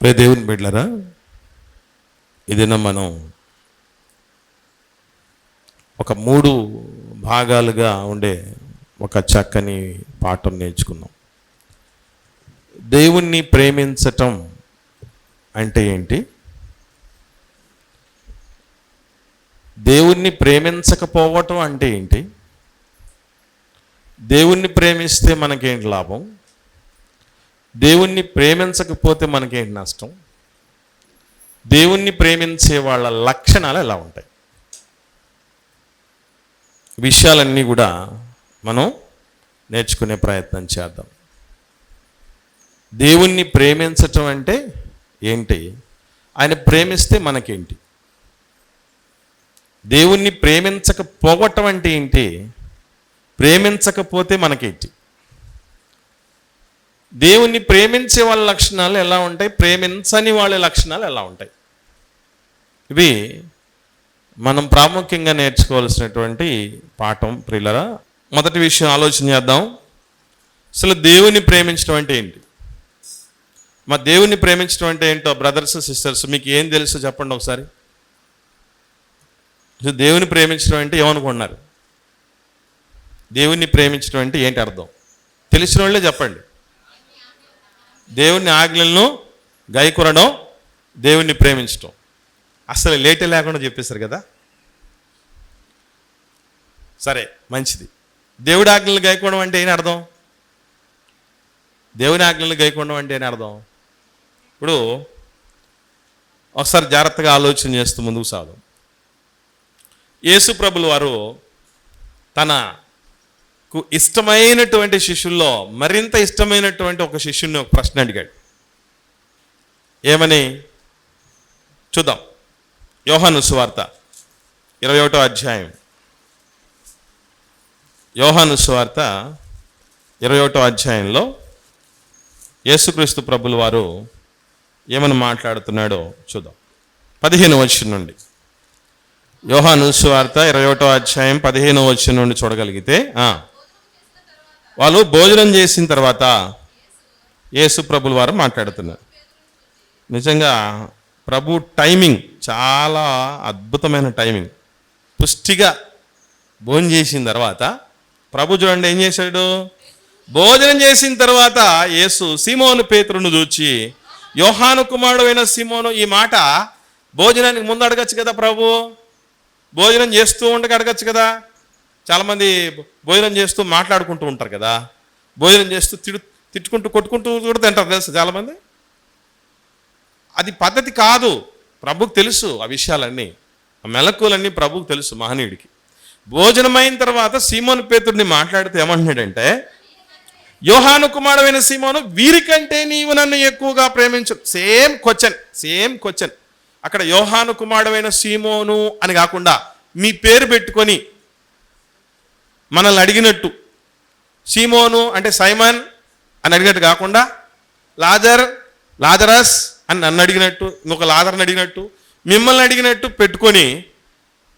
ప్రే దేవుని బిడ్లరా ఇదిన మనం ఒక మూడు భాగాలుగా ఉండే ఒక చక్కని పాఠం నేర్చుకున్నాం. దేవుణ్ణి ప్రేమించటం అంటే ఏంటి? దేవుణ్ణి ప్రేమించకపోవటం అంటే ఏంటి? దేవుణ్ణి ప్రేమిస్తే మనకేంటి లాభం? దేవుణ్ణి ప్రేమించకపోతే మనకేంటి నష్టం? దేవుణ్ణి ప్రేమించే వాళ్ళ లక్షణాలు ఎలా ఉంటాయి? విషయాలన్నీ కూడా మనం నేర్చుకునే ప్రయత్నం చేద్దాం. దేవుణ్ణి ప్రేమించటం అంటే ఏంటి? ఆయన ప్రేమిస్తే మనకేంటి? దేవుణ్ణి ప్రేమించకపోవటం అంటే ఏంటి? ప్రేమించకపోతే మనకేంటి? దేవుణ్ణి ప్రేమించే వాళ్ళ లక్షణాలు ఎలా ఉంటాయి? ప్రేమించని వాళ్ళ లక్షణాలు ఎలా ఉంటాయి? ఇవి మనం ప్రాముఖ్యంగా నేర్చుకోవాల్సినటువంటి పాఠం ప్రియులరా. మొదటి విషయం ఆలోచన చేద్దాం. అసలు దేవుని ప్రేమించడం అంటే ఏంటి? మా దేవుణ్ణి ప్రేమించడం అంటే ఏంటో బ్రదర్స్ సిస్టర్స్ మీకు ఏం తెలుసు చెప్పండి ఒకసారి. దేవుని ప్రేమించడం అంటే ఏమనుకున్నారు దేవుణ్ణి ప్రేమించడం అంటే ఏంటి అర్థం? తెలిసిన వాళ్ళే చెప్పండి. దేవుని ఆజ్ఞలను గైకొనడం దేవుణ్ణి ప్రేమించడం. అసలు లేటే లేకుండా చెప్పేశారు కదా? సరే మంచిది. దేవుడి ఆజ్ఞలు గైకోవడం అంటే ఏం అర్థం? దేవుని ఆజ్ఞలు గైకోవడం అంటే ఏం అర్థం? ఇప్పుడు ఒకసారి జాగ్రత్తగా ఆలోచన చేస్తూ ముందుకు సాగు యేసు ప్రభులు వారు తన ఇష్టమైనటువంటి శిష్యుల్లో మరింత ఇష్టమైనటువంటి ఒక శిష్యుని ఒక ప్రశ్న అడిగాడు. ఏమని? చూద్దాం. యోహాను సువార్త ఇరవై ఒకటో అధ్యాయం. యోహాను సువార్త ఇరవై ఒకటో అధ్యాయంలో యేసుక్రీస్తు ప్రభులు వారు ఏమని మాట్లాడుతున్నాడో చూద్దాం. పదిహేను వచ్చిన నుండి. యోహాను సువార్త ఇరవై ఒకటో అధ్యాయం పదిహేను వచ్చిన నుండి చూడగలిగితే వాళ్ళు భోజనం చేసిన తర్వాత యేసు ప్రభులు వారు మాట్లాడుతున్నారు. నిజంగా ప్రభు టైమింగ్ చాలా అద్భుతమైన టైమింగ్. పుష్టిగా భోజనం చేసిన తర్వాత ప్రభు చూడండి ఏం చేశాడు? భోజనం చేసిన తర్వాత యేసు సీమోను పేతురును చూచి యోహాను కుమారుడు అయిన సీమోను ఈ మాట భోజనానికి ముందు అడగచ్చు కదా ప్రభు? భోజనం చేస్తూ ఉండగా అడగచ్చు కదా? చాలామంది భోజనం చేస్తూ మాట్లాడుకుంటూ ఉంటారు కదా. భోజనం చేస్తూ తిడు తిట్టుకుంటూ కొట్టుకుంటూ కూడా తింటారు తెలుసు చాలామంది? అది పద్ధతి కాదు. ప్రభుకు తెలుసు ఆ విషయాలన్నీ. ఆ మెలకువలన్నీ ప్రభుకు తెలుసు మహనీయుడికి. భోజనమైన తర్వాత సీమోను పేతుడిని మాట్లాడితే ఏమంటున్నాడంటే యోహాను కుమారుడైన సీమోను వీరికంటే నీవు నన్ను ఎక్కువగా ప్రేమించు. Same question same question. అక్కడ యోహాను కుమారుడైన సీమోను అని కాకుండా మీ పేరు పెట్టుకొని మనల్ని అడిగినట్టు. సీమోను అంటే సైమన్ అని అడిగినట్టు కాకుండా లాజర్ లాజరస్ అని నన్ను అడిగినట్టు ఇంకొక లాజర్ని అడిగినట్టు మిమ్మల్ని అడిగినట్టు పెట్టుకొని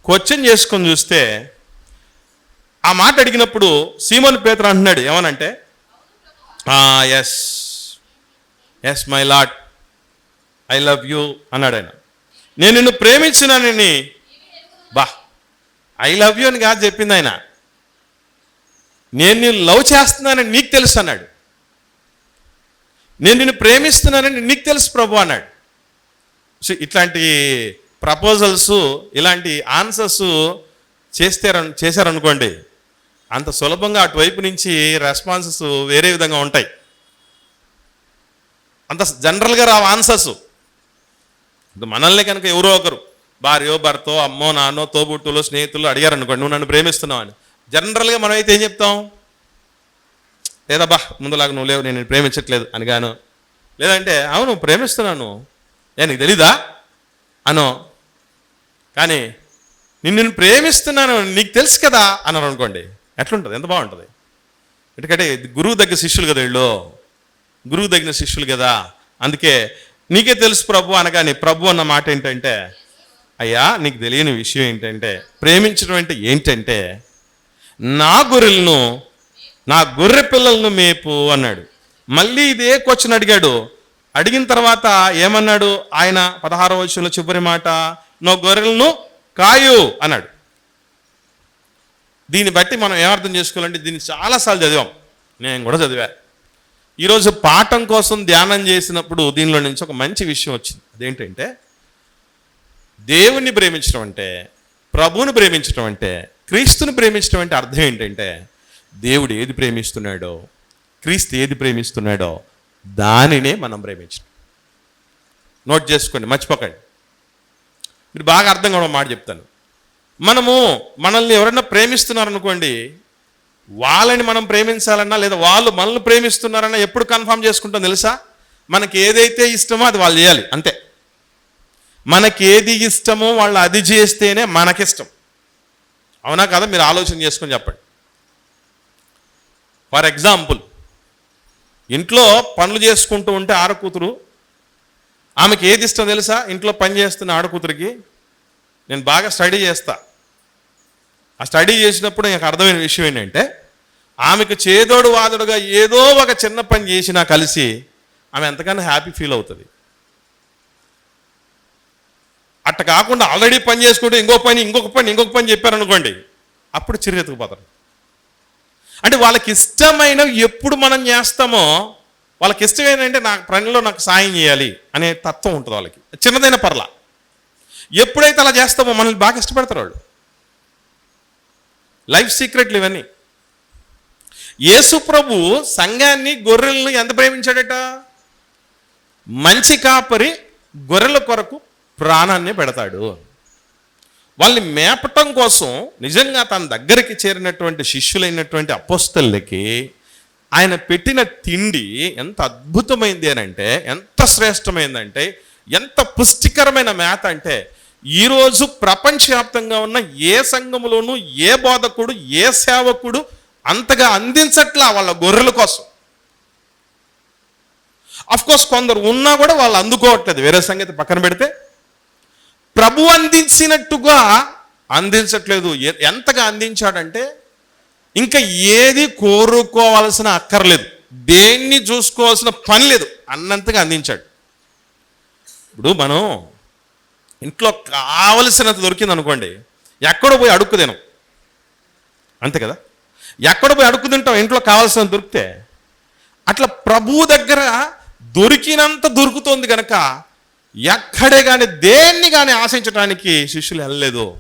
క్వశ్చన్ చేసుకొని చూస్తే ఆ మాట అడిగినప్పుడు సీమోన్ పేతురు అంటున్నాడు ఏమనంటే yes yes my Lord I love you అన్నాడు ఆయన. నేను నిన్ను ప్రేమించినానని బా ఐ లవ్ యూ అని కాదు చెప్పింది ఆయన. నేను నిన్ను లవ్ చేస్తున్నానని నీకు తెలుసు అన్నాడు. నేను నిన్ను ప్రేమిస్తున్నానని నీకు తెలుసు ప్రభు అన్నాడు. సో ఇట్లాంటి ప్రపోజల్స్ ఇలాంటి ఆన్సర్స్ చేస్తే చేశారనుకోండి అంత సులభంగా అటువైపు నుంచి రెస్పాన్సెస్ వేరే విధంగా ఉంటాయి. అంత జనరల్గా రావు ఆన్సర్స్ మనల్ని కనుక ఎవరో ఒకరు భార్యో భర్తో అమ్మో నాన్నో తోబుట్టులో స్నేహితులు అడిగారు అనుకోండి నువ్వు నన్ను ప్రేమిస్తున్నావు? అని. జనరల్గా మనం అయితే ఏం చెప్తాం? లేదబ్బా ముందులాగా నువ్వు లేవు నేను ప్రేమించట్లేదు అని గాను లేదంటే అవును ప్రేమిస్తున్నాను. ఏ నీకు తెలీదా? అనో. కానీ నిన్ను నేను ప్రేమిస్తున్నాను నీకు తెలుసు కదా? అన్నారు అనుకోండి. ఎట్లుంటుంది? ఎంత బాగుంటుంది? ఎందుకంటే గురువు దగ్గర శిష్యులు కదా వీళ్ళు? గురువు దగ్గర శిష్యులు కదా? అందుకే నీకే తెలుసు ప్రభు అనగానే ప్రభు అన్న మాట ఏంటంటే అయ్యా నీకు తెలియని విషయం ఏంటంటే ప్రేమించడం అంటే ఏంటంటే నా గొర్రెలను నా గొర్రె పిల్లలను మేపు అన్నాడు. మళ్ళీ ఇదే క్వశ్చన్ అడిగాడు. అడిగిన తర్వాత ఏమన్నాడు? ఆయన పదహారో వచ్చంలో చివరి మాట నో గొర్రెలను కాయు అన్నాడు. దీన్ని బట్టి మనం ఏమర్థం చేసుకోవాలంటే దీన్ని చాలాసార్లు చదివాం. నేను కూడా చదివా. ఈరోజు పాఠం కోసం ధ్యానం చేసినప్పుడు దీనిలో నుంచి ఒక మంచి విషయం వచ్చింది. అదేంటంటే దేవుణ్ణి ప్రేమించడం అంటే ప్రభువుని ప్రేమించడం అంటే క్రీస్తుని ప్రేమించడం అంటే అర్థం ఏంటంటే దేవుడు ఏది ప్రేమిస్తున్నాడో క్రీస్తు ఏది ప్రేమిస్తున్నాడో దానినే మనం ప్రేమించడం నోట్ చేసుకోండి మర్చిపోకండి. మీరు బాగా అర్థం కావడం మాట చెప్తాను. మనము మనల్ని ఎవరైనా ప్రేమిస్తున్నారనుకోండి వాళ్ళని మనం ప్రేమించాలన్నా లేదా వాళ్ళు మనల్ని ప్రేమిస్తున్నారన్నా ఎప్పుడు కన్ఫర్మ్ చేసుకుంటాం తెలుసా? మనకి ఏదైతే ఇష్టమో అది వాళ్ళు చేయాలి అంతే. మనకి ఏది ఇష్టమో వాళ్ళు అది చేస్తేనే మనకిష్టం. అవునా కదా? మీరు ఆలోచన చేసుకొని చెప్పండి. ఫర్ ఎగ్జాంపుల్ ఇంట్లో పనులు చేసుకుంటూ ఉంటే ఆడకూతురు ఆమెకి ఏది ఇష్టం తెలుసా? ఇంట్లో పని చేస్తున్న ఆడకూతురికి నేను బాగా స్టడీ చేస్తా. ఆ స్టడీ చేసినప్పుడు నాకు అర్థమైన విషయం ఏంటంటే ఆమెకు చేదోడు వాదుడుగా ఏదో ఒక చిన్న పని చేసినా కలిసి ఆమె ఎంతకన్నా హ్యాపీ ఫీల్ అవుతుంది. అట్ట కాకుండా ఆల్రెడీ పని చేసుకుంటే ఇంకో పని ఇంకొక పని ఇంకొక పని చెప్పారనుకోండి అప్పుడు చిరెత్తుకుపోతారు అంటే వాళ్ళకి ఇష్టమైనవి ఎప్పుడు మనం చేస్తామో వాళ్ళకి ఇష్టమైన అంటే నాకు పనిలో నాకు సాయం చేయాలి అనే తత్వం ఉంటుంది వాళ్ళకి. చిన్నదైన పర్ల. ఎప్పుడైతే అలా చేస్తామో మనల్ని బాగా ఇష్టపడతారు వాళ్ళు. లైఫ్ సీక్రెట్లు ఇవన్నీ. యేసు ప్రభు సంఘాన్ని గొర్రెలను ఎంత ప్రేమించాడట? మంచి కాపరి గొర్రెల కొరకు ప్రాణాన్ని పెడతాడు. వాళ్ళని మేపటం కోసం నిజంగా తన దగ్గరికి చేరినటువంటి శిష్యులైనటువంటి అపోస్తలకి ఆయన పెట్టిన తిండి ఎంత అద్భుతమైంది అని అంటే ఎంత శ్రేష్టమైందంటే ఎంత పుష్టికరమైన మేత అంటే ఈరోజు ప్రపంచవ్యాప్తంగా ఉన్న ఏ సంఘములోనూ ఏ బోధకుడు ఏ సేవకుడు అంతగా అందించట్లా వాళ్ళ గొర్రెల కోసం. అఫ్ కోర్స్ కొందరు ఉన్నా కూడా వాళ్ళు అందుకోవట్లేదు. వేరే సంగతి పక్కన పెడితే ప్రభు అందించినట్టుగా అందించట్లేదు. ఎంతగా అందించాడంటే ఇంకా ఏది కోరుకోవాల్సిన అక్కర్లేదు. దేన్ని చూసుకోవాల్సిన పని లేదు. అన్నంతగా అందించాడు. ఇప్పుడు మనం ఇంట్లో కావలసినంత దొరికింది అనుకోండి ఎక్కడ పోయి అడుక్కు తినం. అంతే కదా? ఎక్కడ పోయి అడుక్కు తింటాం ఇంట్లో కావాల్సినంత దొరికితే. అట్లా ప్రభువు దగ్గర దొరికినంత దొరుకుతోంది కనుక ఎక్కడే కానీ దేన్ని కానీ ఆశించడానికి శిష్యులు వెళ్ళలేదు.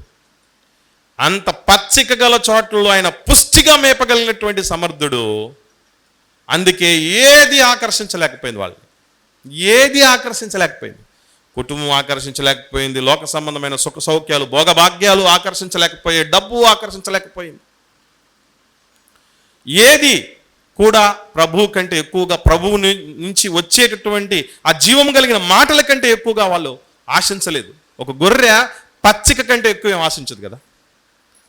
అంత పచ్చిక గల చోట్లలో ఆయన పుష్టిగా మేపగలిగినటువంటి సమర్థుడు. అందుకే ఏది ఆకర్షించలేకపోయింది వాళ్ళు ఏది ఆకర్షించలేకపోయింది. కుటుంబం ఆకర్షించలేకపోయింది లోక సంబంధమైన సుఖ సౌఖ్యాలు భోగభాగ్యాలు ఆకర్షించలేకపోయాయి డబ్బు ఆకర్షించలేకపోయింది. ఏది కూడా ప్రభువు కంటే ఎక్కువగా ప్రభువు నుంచి వచ్చేటటువంటి ఆ జీవం కలిగిన మాటల కంటే ఎక్కువగా వాళ్ళు ఆశించలేదు. ఒక గొర్రె పచ్చిక కంటే ఎక్కువ ఏం ఆశించదు కదా?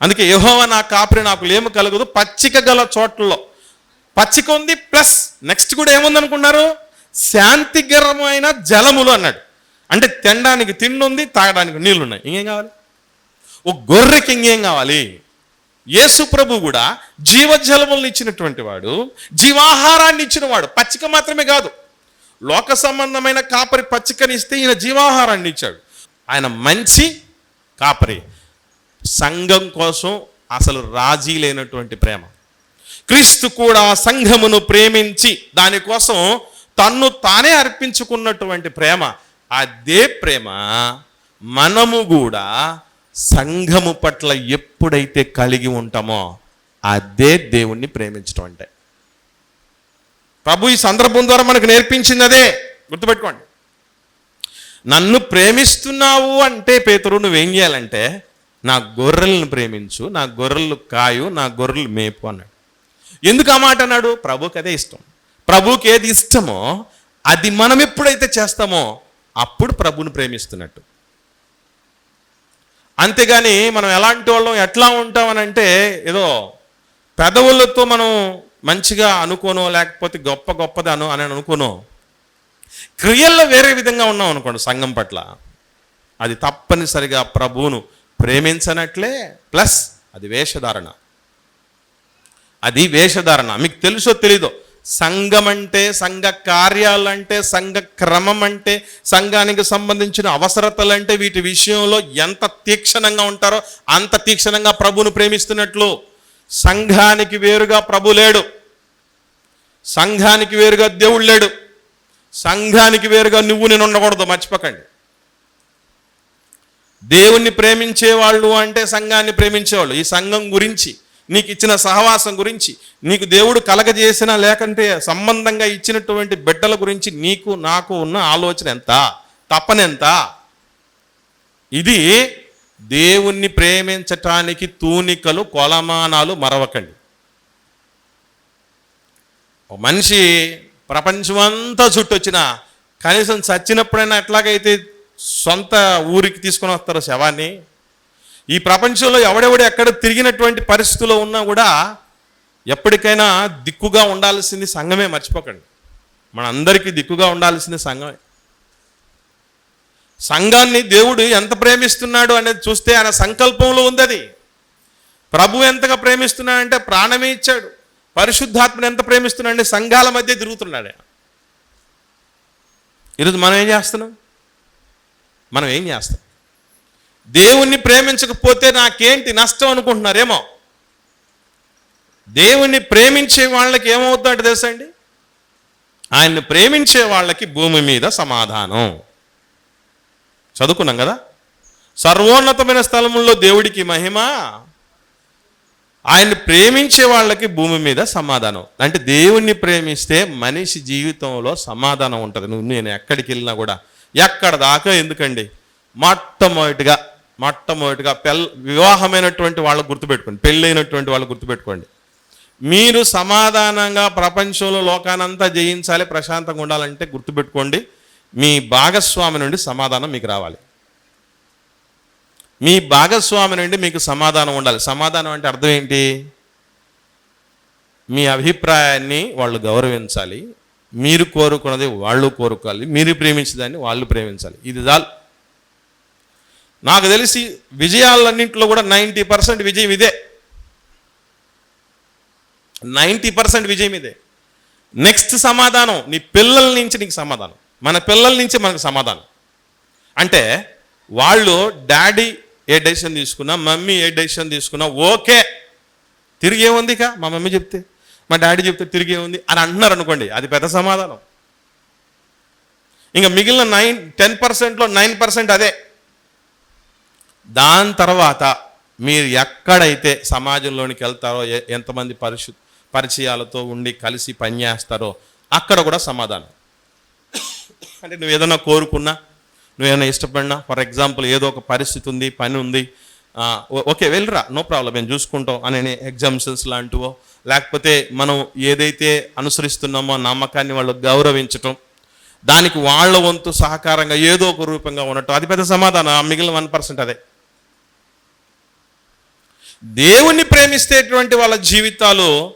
అందుకే యహోవ నా కాపరి నాకు లేము కలగదు పచ్చిక గల చోట్లలో. పచ్చిక ఉంది ప్లస్ నెక్స్ట్ కూడా ఏముందనుకున్నారు? శాంతికరమైన జలములు అన్నాడు. అంటే తినడానికి తిండి ఉంది తాగడానికి నీళ్ళు ఉన్నాయి. ఇంకేం కావాలి? ఒక గొర్రెకి ఇంకేం కావాలి? యేసు ప్రభు కూడా జీవజలములను ఇచ్చినటువంటి వాడు జీవాహారాన్ని ఇచ్చినవాడు పచ్చిక మాత్రమే కాదు. లోక సంబంధమైన కాపరి పచ్చికని ఇస్తే ఈయన జీవాహారాన్ని ఇచ్చాడు. ఆయన మంచి కాపరి. సంఘం కోసం అసలు రాజీ లేనటువంటి ప్రేమ. క్రీస్తు కూడా సంఘమును ప్రేమించి దానికోసం తన్ను తానే అర్పించుకున్నటువంటి ప్రేమ. అదే ప్రేమ మనము కూడా సంఘము పట్ల ఎప్పుడైతే కలిగి ఉంటామో అదే దేవుణ్ణి ప్రేమించడం అంటే. ప్రభు ఈ సందర్భం ద్వారా మనకు నేర్పించింది అదే. గుర్తుపెట్టుకోండి. నన్ను ప్రేమిస్తున్నావు అంటే పేతురు నువ్వేం చేయాలంటే నా గొర్రెలను ప్రేమించు నా గొర్రెలు కాయు నా గొర్రెలు మేపు అన్నాడు. ఎందుకు ఆ మాట అన్నాడు? ప్రభుకి అదే ఇష్టం. ప్రభుకి ఏది ఇష్టమో అది మనం ఎప్పుడైతే చేస్తామో అప్పుడు ప్రభుని ప్రేమిస్తున్నట్టు. అంతేగాని మనం ఎలాంటి వాళ్ళం ఎట్లా ఉంటామని అంటే ఏదో పెదవులతో మనం మంచిగా అనుకోనో లేకపోతే గొప్ప గొప్పది అను అని అనుకోనో క్రియల్లో వేరే విధంగా ఉన్నాం అనుకోండి సంఘం పట్ల. అది తప్పనిసరిగా ప్రభువును ప్రేమించనట్లే ప్లస్ అది వేషధారణ. అది వేషధారణ. మీకు తెలుసో తెలీదో సంఘం అంటే సంఘ కార్యాలంటే సంఘ క్రమం అంటే సంఘానికి సంబంధించిన అవసరతలంటే వీటి విషయంలో ఎంత తీక్షణంగా ఉంటారో అంత తీక్షణంగా ప్రభును ప్రేమిస్తున్నట్లు. సంఘానికి వేరుగా ప్రభు లేడు. సంఘానికి వేరుగా దేవుడు లేడు. సంఘానికి వేరుగా నువ్వు నేను ఉండకూడదు మర్చిపోకండి. దేవుణ్ణి ప్రేమించేవాళ్ళు అంటే సంఘాన్ని ప్రేమించేవాళ్ళు. ఈ సంఘం గురించి నీకు ఇచ్చిన సహవాసం గురించి నీకు దేవుడు కలగజేసిన లేకంటే సంబంధంగా ఇచ్చినటువంటి బిడ్డల గురించి నీకు నాకు ఉన్న ఆలోచన ఎంత? తప్పనెంత ఇది దేవుణ్ణి ప్రేమించటానికి తూనికలు కొలమానాలు మరవకండి. ఒక మనిషి ప్రపంచమంతా చుట్టొచ్చిన కనీసం చచ్చినప్పుడైనా ఎట్లాగైతే సొంత ఊరికి తీసుకొని వస్తారు శవాన్ని ఈ ప్రపంచంలో ఎవడెవడు ఎక్కడ తిరిగినటువంటి పరిస్థితుల్లో ఉన్నా కూడా ఎప్పటికైనా దిక్కుగా ఉండాల్సింది సంఘమే మర్చిపోకండి. మనందరికీ దిక్కుగా ఉండాల్సింది సంఘమే. సంఘాన్ని దేవుడు ఎంత ప్రేమిస్తున్నాడు అనేది చూస్తే ఆయన సంకల్పంలో ఉంది అది. ప్రభు ఎంతగా ప్రేమిస్తున్నాడంటే ప్రాణమే ఇచ్చాడు. పరిశుద్ధాత్మని ఎంత ప్రేమిస్తున్నాడంటే సంఘాల మధ్య తిరుగుతున్నాడు ఈరోజు మనం ఏం చేస్తున్నాం? మనం ఏం చేస్తాం దేవుణ్ణి ప్రేమించకపోతే నాకేంటి నష్టం అనుకుంటున్నారేమో? దేవుణ్ణి ప్రేమించే వాళ్ళకి ఏమవుతాడు తెలుసా అండి? ఆయన్ని ప్రేమించే వాళ్ళకి భూమి మీద సమాధానం. చదువుకున్నాం కదా? సర్వోన్నతమైన స్థలముల్లో దేవుడికి మహిమ ఆయన్ని ప్రేమించే వాళ్ళకి భూమి మీద సమాధానం. అంటే దేవుణ్ణి ప్రేమిస్తే మనిషి జీవితంలో సమాధానం ఉంటుంది. నువ్వు నేను ఎక్కడికి వెళ్ళినా కూడా ఎక్కడ దాకా ఎందుకండి? మొట్టమొదటిగా మొట్టమొదటిగా పెల్ వివాహమైనటువంటి వాళ్ళకు గుర్తుపెట్టుకోండి. పెళ్ళైనటువంటి వాళ్ళు గుర్తుపెట్టుకోండి. మీరు సమాధానంగా ప్రపంచంలో లోకానంతా జయించాలి ప్రశాంతంగా ఉండాలంటే గుర్తుపెట్టుకోండి. మీ భాగస్వామి నుండి సమాధానం మీకు రావాలి. మీ భాగస్వామి నుండి మీకు సమాధానం ఉండాలి. సమాధానం అంటే అర్థం ఏంటి? మీ అభిప్రాయాన్ని వాళ్ళు గౌరవించాలి. మీరు కోరుకున్నది వాళ్ళు కోరుకోవాలి. మీరు ప్రేమించేదాన్ని వాళ్ళు ప్రేమించాలి. ఇది చాలు. నాకు తెలిసి విజయాలన్నింటిలో కూడా నైంటీ పర్సెంట్ విజయం ఇదే. నైంటీ పర్సెంట్ విజయం ఇదే. నెక్స్ట్ సమాధానం నీ పిల్లల నుంచి నీకు సమాధానం. మన పిల్లల నుంచి మనకు సమాధానం. అంటే వాళ్ళు డాడీ ఏ డెసిషన్ తీసుకున్నా మమ్మీ ఏ డెసిషన్ తీసుకున్నా ఓకే తిరిగి ఏముంది ఇక? మా మమ్మీ చెప్తే మా డాడీ చెప్తే తిరిగి ఏముంది? అని అంటున్నారు అనుకోండి అది పెద్ద సమాధానం. ఇంకా మిగిలిన నైన్ టెన్ పర్సెంట్లో నైన్ పర్సెంట్ అదే. దాని తర్వాత మీరు ఎక్కడైతే సమాజంలోనికి వెళ్తారో ఎంతమంది పరిశు పరిచయాలతో ఉండి కలిసి పనిచేస్తారో అక్కడ కూడా సమాధానం. అంటే నువ్వు ఏదైనా కోరుకున్నా నువ్వు ఏదైనా ఇష్టపడినా ఫర్ ఎగ్జాంపుల్ ఏదో ఒక పరిస్థితి ఉంది పని ఉంది ఓకే వెళ్ళరా నో ప్రాబ్లం మేము చూసుకుంటాం అనే ఎగ్జామ్షన్స్ లాంటివో లేకపోతే మనం ఏదైతే అనుసరిస్తున్నామో నమ్మకాన్ని వాళ్ళు గౌరవించటం దానికి వాళ్ళ వంతు సహకారంగా ఏదో ఒక రూపంగా ఉండటం అది పెద్ద సమాధానం ఆ మిగిలిన వన్ పర్సెంట్ అదే. దేవుణ్ణి ప్రేమిస్తేటువంటి వాళ్ళ జీవితాలు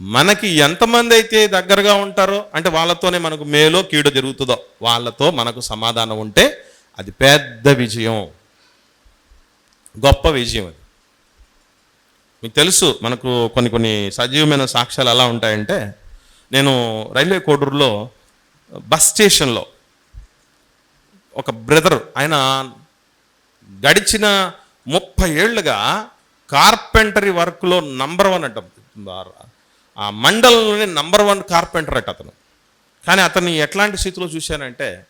మనకి ఎంతమంది అయితే దగ్గరగా ఉంటారో అంటే వాళ్ళతోనే మనకు మేలో కీడు జరుగుతుందో వాళ్ళతో మనకు సమాధానం ఉంటే అది పెద్ద విజయం. గొప్ప విజయం అది. మీకు తెలుసు మనకు కొన్ని కొన్ని సజీవమైన సాక్ష్యాలు ఎలా ఉంటాయంటే నేను రైల్వే కోడూరులో బస్ స్టేషన్లో ఒక బ్రదర్ ఆయన గడిచిన ముప్పై ఏళ్ళుగా కార్పెంటరీ వర్క్లో నంబర్ వన్ అంట. ఆ మండలంలోనే నంబర్ వన్ కార్పెంటర్ అట అతను. కానీ అతన్ని ఎట్లాంటి స్థితిలో చూశానంటే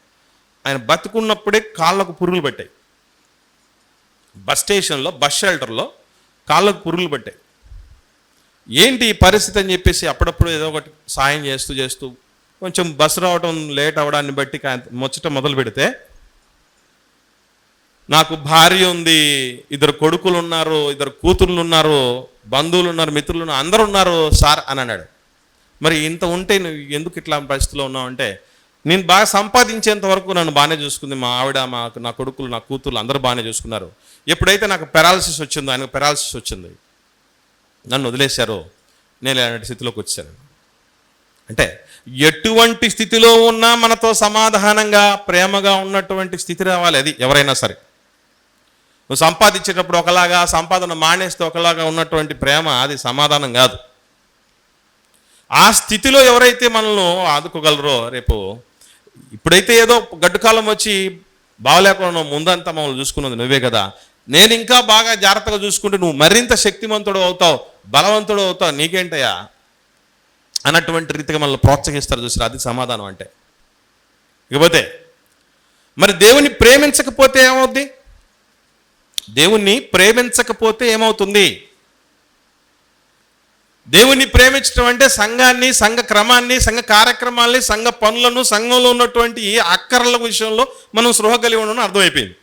ఆయన బతుకున్నప్పుడే కాళ్ళకు పురుగులు పట్టాయి. బస్ స్టేషన్లో బస్ షెల్టర్లో కాళ్ళకు పురుగులు పట్టాయి. ఏంటి ఈ పరిస్థితి అని చెప్పేసి అప్పుడప్పుడు ఏదో ఒకటి సాయం చేస్తూ చేస్తూ కొంచెం బస్సు రావడం లేట్ అవ్వడాన్ని బట్టి కా- ముచ్చట మొదలు పెడితే నాకు భార్య ఉంది ఇద్దరు కొడుకులు ఉన్నారు ఇద్దరు కూతుర్లు ఉన్నారు బంధువులు ఉన్నారు మిత్రులు ఉన్నారు అందరు ఉన్నారు సార్ అని అన్నాడు. మరి ఇంత ఉంటే నువ్వు ఎందుకు ఇట్లా పరిస్థితిలో ఉన్నావు అంటే నేను బాగా సంపాదించేంత వరకు నన్ను బాగానే చూసుకుంది మా ఆవిడ మా నా కొడుకులు నా కూతుర్లు అందరూ బాగానే చూసుకున్నారు. ఎప్పుడైతే నాకు పెరాలసిస్ వచ్చిందో ఆయనకు పెరాలసిస్ వచ్చింది నన్ను వదిలేశారో నేను ఇలాంటి స్థితిలోకి వచ్చాను. అంటే ఎటువంటి స్థితిలో ఉన్నా మనతో సమాధానంగా ప్రేమగా ఉన్నటువంటి స్థితి రావాలి అది ఎవరైనా సరే. నువ్వు సంపాదించేటప్పుడు ఒకలాగా సంపాదన మానేస్తే ఒకలాగా ఉన్నటువంటి ప్రేమ అది సమాధానం కాదు. ఆ స్థితిలో ఎవరైతే మనల్ని ఆదుకోగలరో రేపు ఇప్పుడైతే ఏదో గడ్డుకాలం వచ్చి బాగలేకుండా ముందంతా మమ్మల్ని చూసుకున్నది నువ్వే కదా. నేను ఇంకా బాగా జాగ్రత్తగా చూసుకుంటే నువ్వు మరింత శక్తివంతుడు అవుతావు బలవంతుడు అవుతావు నీకేంటయ్యా? అన్నటువంటి రీతిగా మనల్ని ప్రోత్సహిస్తారు చూసారు అది సమాధానం అంటే. ఇకపోతే మరి దేవుని ప్రేమించకపోతే ఏమవుద్ది? దేవుణ్ణి ప్రేమించకపోతే ఏమవుతుంది? దేవుణ్ణి ప్రేమించడం అంటే సంఘాన్ని సంఘ క్రమాన్ని సంఘ కార్యక్రమాల్ని సంఘ పనులను సంఘంలో ఉన్నటువంటి అక్కర్ల విషయంలో మనం సృహ కలిగి ఉండడం అర్థమైపోయింది.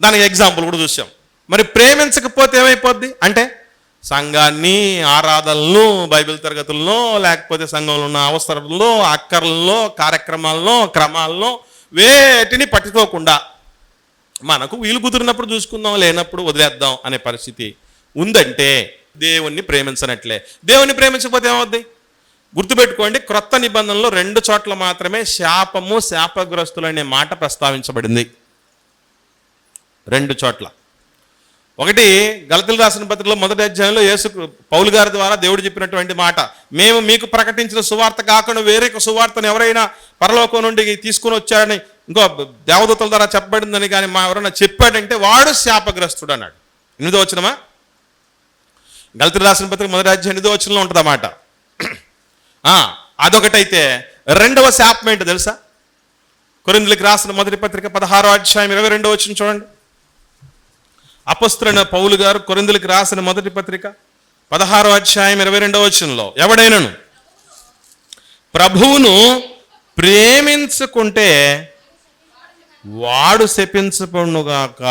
దానికి ఎగ్జాంపుల్ కూడా చూసాం. మరి ప్రేమించకపోతే ఏమైపోద్ది? అంటే సంఘాన్ని ఆరాధనలు బైబిల్ తరగతుల్లో లేకపోతే సంఘంలో ఉన్న అవసరంలో అక్కర్లలో కార్యక్రమాల్లో క్రమాల్లో వేటిని పట్టుకోకుండా మనకు వీలు కుదిరినప్పుడు చూసుకుందాం లేనప్పుడు వదిలేద్దాం అనే పరిస్థితి ఉందంటే దేవుణ్ణి ప్రేమించనట్లే. దేవుణ్ణి ప్రేమించకపోతే ఏమవుద్ది? గుర్తుపెట్టుకోండి క్రొత్త నిబంధనలో రెండు చోట్ల మాత్రమే శాపము శాపగ్రస్తులు అనే మాట ప్రస్తావించబడింది. రెండు చోట్ల. ఒకటి గలతలు రాసిన పత్రికలో మొదటి అధ్యాయంలో యేసు పౌలు గారి ద్వారా దేవుడు చెప్పినటువంటి మాట మేము మీకు ప్రకటించిన సువార్త కాకుండా వేరే ఒక సువార్తను ఎవరైనా పరలోకం నుండి తీసుకుని వచ్చారని ఇంకో దేవదూతల ద్వారా చెప్పబడిందని కానీ మా ఎవరైనా చెప్పాడంటే వాడు శాపగ్రస్తుడు అన్నాడు ఎనిమిదో వచ్చినమా గలతలు రాసిన పత్రిక మొదటి రాజ్యం ఎనిమిదో వచ్చినలో ఉంటుంది అన్నమాట అదొకటైతే రెండవ శాపం ఏంటో తెలుసా? కొరిందులకు రాసిన మొదటి పత్రిక పదహారో అధ్యాయం ఇరవై రెండో వచ్చిన చూడండి. అపస్తులైన పౌలు గారు కొరిందులకు రాసిన మొదటి పత్రిక పదహారో అధ్యాయం ఇరవై రెండవ వచనంలో ఎవడైనను? ప్రభువును ప్రేమించుకుంటే వాడు శపించబడునుగాక.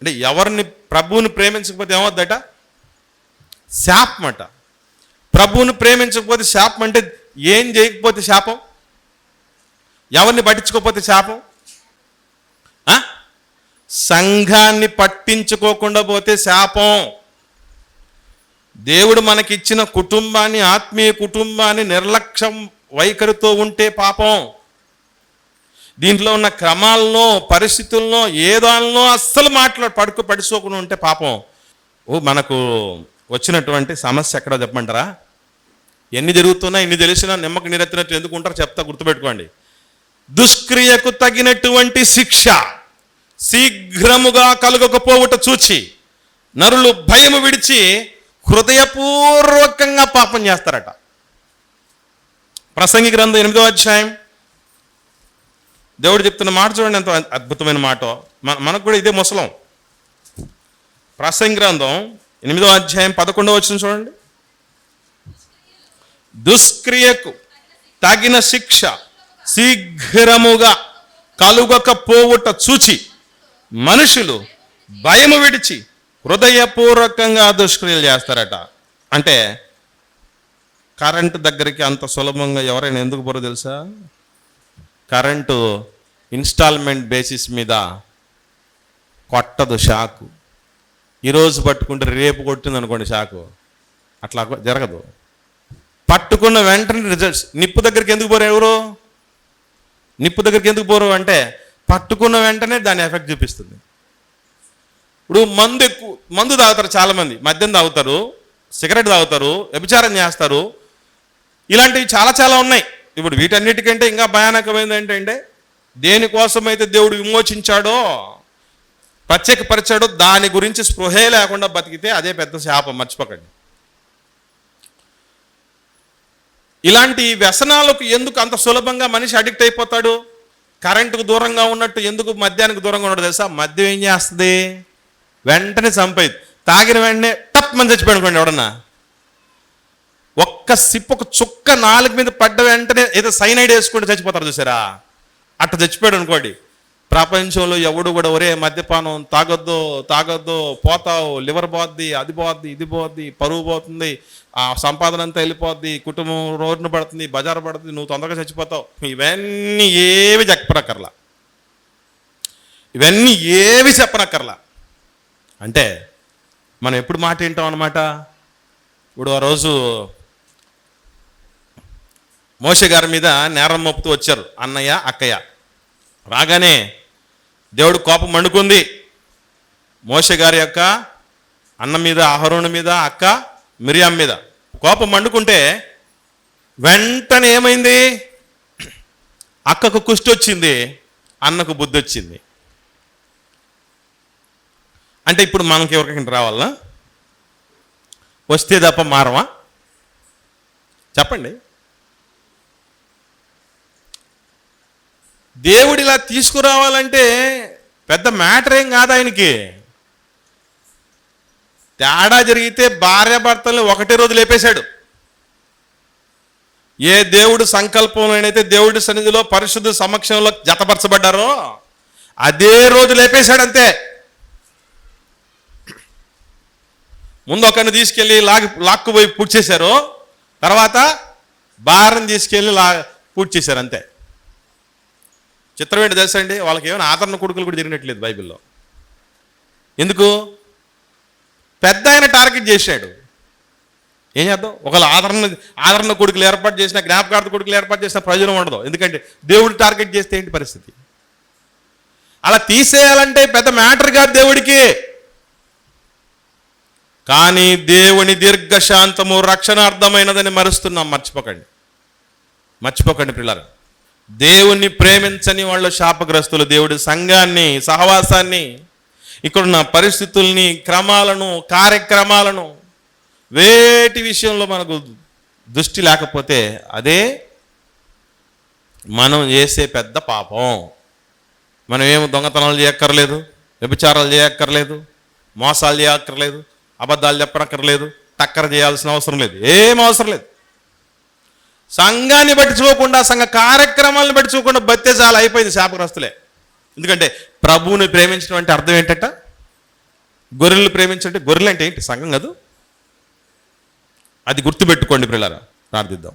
అంటే ఎవరిని ప్రభువుని ప్రేమించకపోతే ఏమవుద్దట? శాపమట. ప్రభువుని ప్రేమించకపోతే శాపం అంటే ఏం చేయకపోతే శాపం? ఎవరిని పట్టించుకోకపోతే శాపం? సంఘాన్ని పట్టించుకోకుండా పోతే శాపం. దేవుడు మనకిచ్చిన కుటుంబాన్ని ఆత్మీయ కుటుంబాన్ని నిర్లక్ష్యం వైఖరితో ఉంటే పాపం. దీంట్లో ఉన్న క్రమాల్లో పరిస్థితుల్లో ఏదాలను అస్సలు మాట్లాడు పడుకు పడిచోకుండా ఉంటే పాపం. ఓ మనకు వచ్చినటువంటి సమస్య ఎక్కడో చెప్పమంటారా? ఎన్ని జరుగుతున్నా ఎన్ని తెలిసినా నిమ్మకు నీరెత్తినట్టు ఎందుకు ఉంటారో చెప్తా గుర్తుపెట్టుకోండి. దుష్క్రియకు తగినటువంటి శిక్ష శీఘ్రముగా కలుగకపోవుట చూచి నరులు భయము విడిచి హృదయపూర్వకంగా పాపం చేస్తారట. ప్రసంగి గ్రంథం ఎనిమిదో అధ్యాయం దేవుడు చెప్తున్న మాట చూడండి ఎంత అద్భుతమైన మాట. మన- మనకు కూడా ఇదే ముసలం. ప్రసంగి గ్రంథం ఎనిమిదో అధ్యాయం పదకొండవ వచ్చిన చూడండి. దుష్క్రియకు తగిన శిక్ష శీఘ్రముగా కలుగకపోవుట చూచి మనుషులు భయము విడిచి హృదయపూర్వకంగా దుష్క్రియలు చేస్తారట. అంటే కరెంటు దగ్గరికి అంత సులభంగా ఎవరైనా ఎందుకు పోరో తెలుసా? కరెంటు ఇన్స్టాల్మెంట్ బేసిస్ మీద కొట్టదు షాకు. ఈరోజు పట్టుకుంటే రేపు కొట్టింది అనుకోండి షాకు. అట్లా జరగదు. పట్టుకున్న వెంటనే రిజల్ట్స్ నిప్పు దగ్గరికి ఎందుకు పోరు ఎవరు? నిప్పు దగ్గరికి ఎందుకు పోరు అంటే పట్టుకున్న వెంటనే దాని ఎఫెక్ట్ చూపిస్తుంది. ఇప్పుడు మందు ఎక్కువ మందు తాగుతారు చాలామంది. మద్యం తాగుతారు సిగరెట్ తాగుతారు వ్యభిచారం చేస్తారు. ఇలాంటివి చాలా చాలా ఉన్నాయి. ఇప్పుడు వీటన్నిటికంటే ఇంకా భయానకమైనది ఏంటంటే దేనికోసమైతే దేవుడు విమోచించాడో ప్రత్యేకపరిచాడో దాని గురించి స్పృహే లేకుండా బతికితే అదే పెద్ద శాపం మర్చిపోకండి. ఇలాంటి వ్యసనాలకు ఎందుకు అంత సులభంగా మనిషి అడిక్ట్ అయిపోతాడు? కరెంటుకు దూరంగా ఉన్నట్టు ఎందుకు మద్యానికి దూరంగా ఉండదు తెలుసా? మద్యం ఏం చేస్తుంది? వెంటనే చంపేది. తాగిన వెంటనే టప్ మంది చచ్చిపోయాడుకోండి ఎవడన్నా. ఒక్క సిప్ ఒక చుక్క నాలుగు మీద పడ్డ వెంటనే ఏదో సైనైడ్ వేసుకుంటే చచ్చిపోతారు చూసారా? అట్ట చచ్చిపోయాడు అనుకోండి. ప్రపంచంలో ఎవడు కూడా ఒరే మద్యపానం తాగొద్దు తాగొద్దు పోతావు లివర్ పోద్ది అది పోద్ది ఇది పోద్ది పరువు పోతుంది ఆ సంపాదన అంతా వెళ్ళిపోద్ది కుటుంబం రోడ్డున పడుతుంది బజారు పడుతుంది నువ్వు తొందరగా చచ్చిపోతావు. ఇవన్నీ ఏవి చెప్పనక్కర్లా. ఇవన్నీ ఏవి చెప్పనక్కర్లా. అంటే మనం ఎప్పుడు మాట వింటాం అనమాట ఇప్పుడు ఆ రోజు మోష గారి మీద నేరం మోపుతూ వచ్చారు అన్నయ్య అక్కయ్య. రాగానే దేవుడు కోపం మండుకుంది. మోష గారి యొక్క అన్న మీద ఆహరోణ మీద అక్క మిరియాం మీద కోపం మండుకుంటే వెంటనే ఏమైంది? అక్కకు కుష్టి వచ్చింది అన్నకు బుద్ధి వచ్చింది. అంటే ఇప్పుడు మనకి ఎవరికైనా రావాలా వస్తే తప్ప మారమా చెప్పండి. దేవుడు ఇలా తీసుకురావాలంటే పెద్ద మ్యాటర్ ఏం కాదు ఆయనకి. తేడా జరిగితే భార్యాభర్తలు ఒకటే రోజు లేపేశాడు. ఏ దేవుడు సంకల్పంలోనైతే దేవుడి సన్నిధిలో పరిశుద్ధ సమక్షంలో జతపరచబడ్డారో అదే రోజు లేపేశాడు అంతే ముందు ఒకరిని తీసుకెళ్ళి లాగి లాక్కుపోయి పూడ్చేశారు. తర్వాత భార్యను తీసుకెళ్ళి లా పూడ్చి చేశారు అంతే. చిత్రం ఏంటి తెలుసా అండి? వాళ్ళకి ఏమైనా ఆదరణ కొడుకులు కూడా జరిగినట్లేదు బైబిల్లో. ఎందుకు? పెద్ద ఆయన టార్గెట్ చేశాడు. ఏం చేద్దాం? ఒకళ్ళు ఆదరణ ఆదరణ కొడుకులు ఏర్పాటు చేసిన జ్ఞాపకార్థ కొడుకులు ఏర్పాటు చేసిన ప్రయోజనం ఉండదు. ఎందుకంటే దేవుడు టార్గెట్ చేస్తే ఏంటి పరిస్థితి? అలా తీసేయాలంటే పెద్ద మ్యాటర్ కాదు దేవుడికి. కానీ దేవుని దీర్ఘశాంతము రక్షణార్థమైనదని మరుస్తున్నాం. మర్చిపోకండి. మర్చిపోకండి పిల్లలు దేవుణ్ణి ప్రేమించని వాళ్ళు శాపగ్రస్తులు. దేవుడి సంఘాన్ని సహవాసాన్ని ఇక్కడున్న పరిస్థితుల్ని క్రమాలను కార్యక్రమాలను వేటి విషయంలో మనకు దృష్టి లేకపోతే అదే మనం చేసే పెద్ద పాపం. మనం ఏం దొంగతనాలు చేయక్కర్లేదు వ్యభిచారాలు చేయక్కర్లేదు మోసాలు చేయక్కర్లేదు అబద్ధాలు చెప్పనక్కర్లేదు టక్కర చేయాల్సిన అవసరం లేదు. ఏం అవసరం లేదు. సంఘాన్ని బట్టి చూడకుండా సంఘ కార్యక్రమాలను బట్టి చూడకుండా బత్తే చాలా అయిపోయింది శాపగ్రస్తులే. ఎందుకంటే ప్రభువుని ప్రేమించడం అంటే అర్థం ఏంటట? గొర్రెలు ప్రేమించంటే గొర్రెలు అంటే ఏంటి? సంఘం కాదు? అది గుర్తుపెట్టుకోండి పిల్లరా ప్రార్థిద్దాం.